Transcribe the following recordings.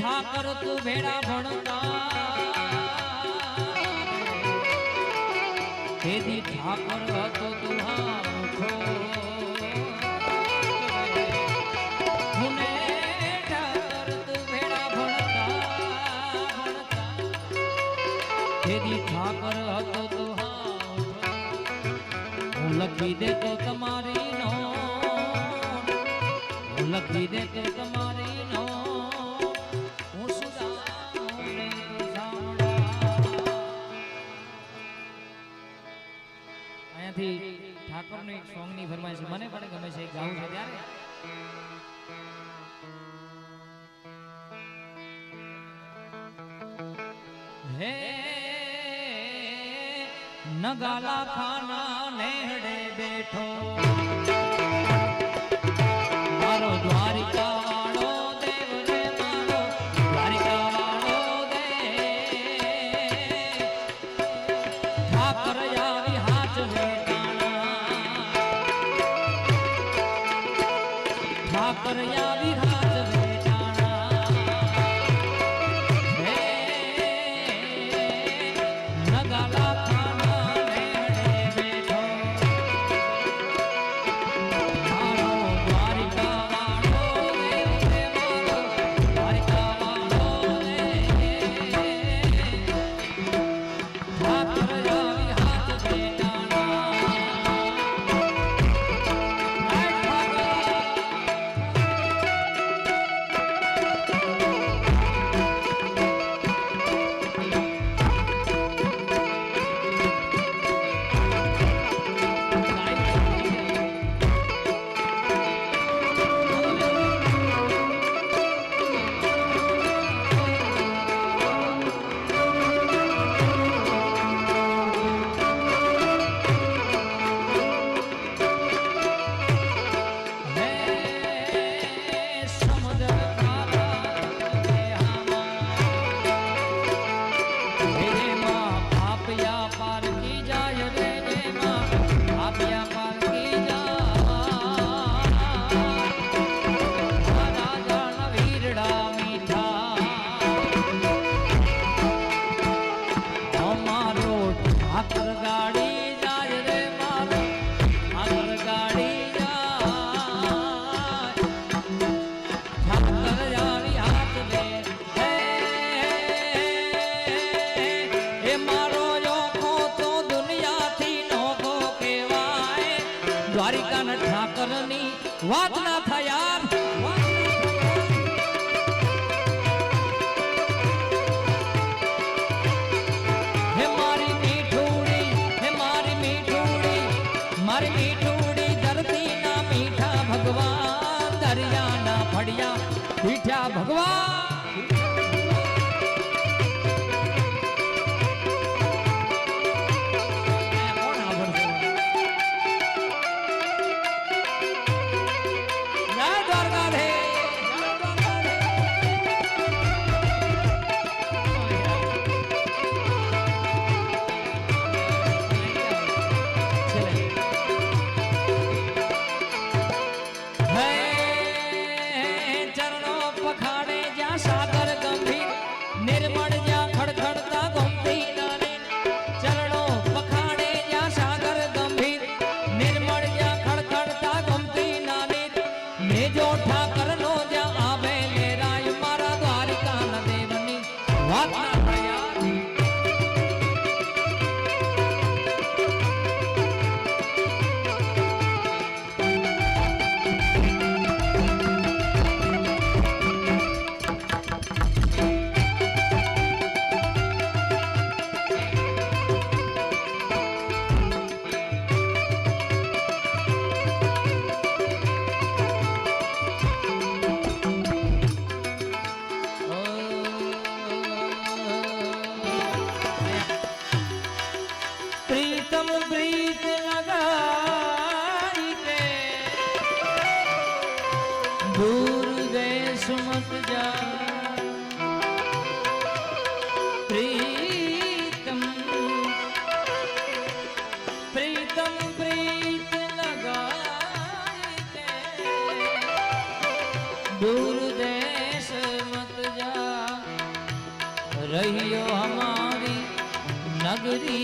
ઠાકર તું ભેડા ભણતા તેથી ઠાકર હતો તું હાખો ઠાકર હતો તો હું લખી દેતો તમારી નો હું લખી દેતો તમારી નો નો એક સોંગની ફરમાઈશ મને પણ ગમે છે ગાવું છે ત્યારે. હે નગાલા ખાના નેહડે બેઠો. વાત ના થાય યાર. હે મારી મીઠુડી, હે મારી મીઠુડી મારી મીઠુડી ધરતીના મીઠા ભગવાન, દરિયાના ફળિયા મીઠા ભગવાન. दूर देश मत जा रहियो हमारी नगरी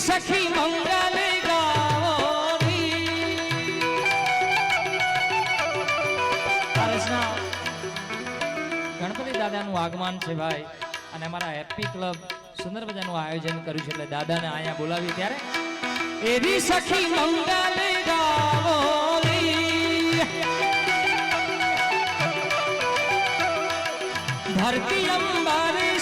સખી મંગલ ગણપતિ દાદાનું આગમન છે ભાઈ, અને અમારા હેપી ક્લબ સુંદર મજાનું આયોજન કર્યું છે એટલે દાદાને અહીંયા બોલાવી ત્યારે. એવી સખી મંગલ ગાવો ધરતી અંબારી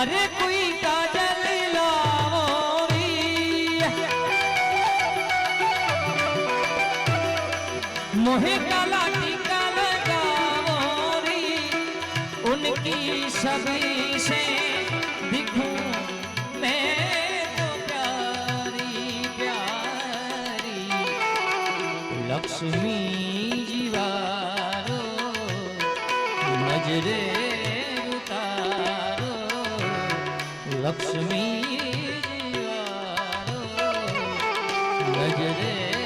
અરે કોઈ કાજલ લાવો મોહે કાલા ટીકા લગાવો રી ઉનકી સભી સે લક્ષ્મી નજરે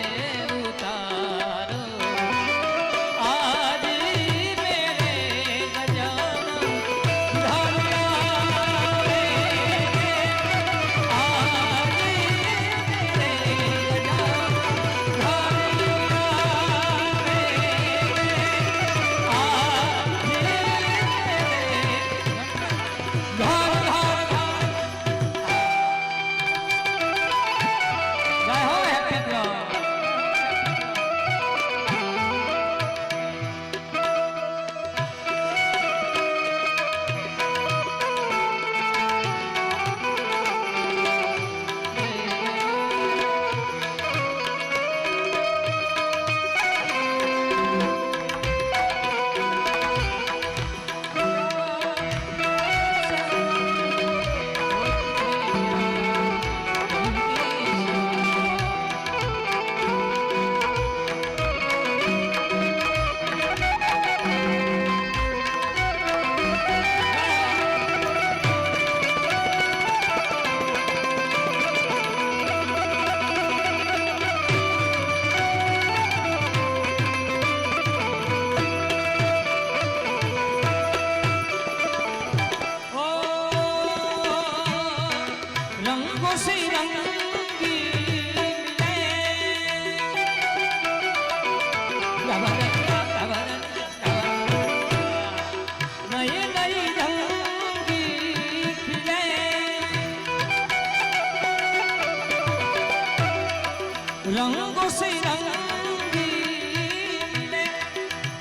રંગો સે રંગી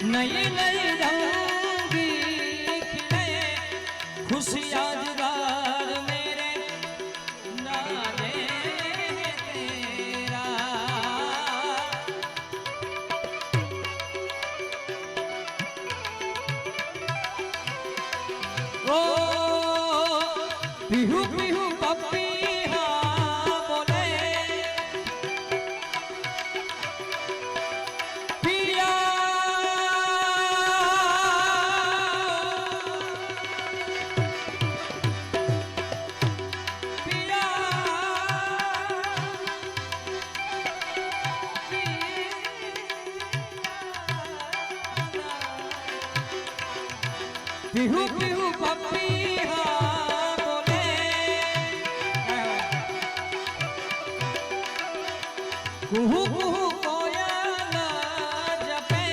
નઈ નઈ રંગી ખિલે ખુશિયા જુગાર મેરે નામે તેરા ઓ પીહુ પીહુ પપ્પી પીહુ પીહુ પપ્પી હા બોલે. કુહુ કુહુ કોયલ જપે.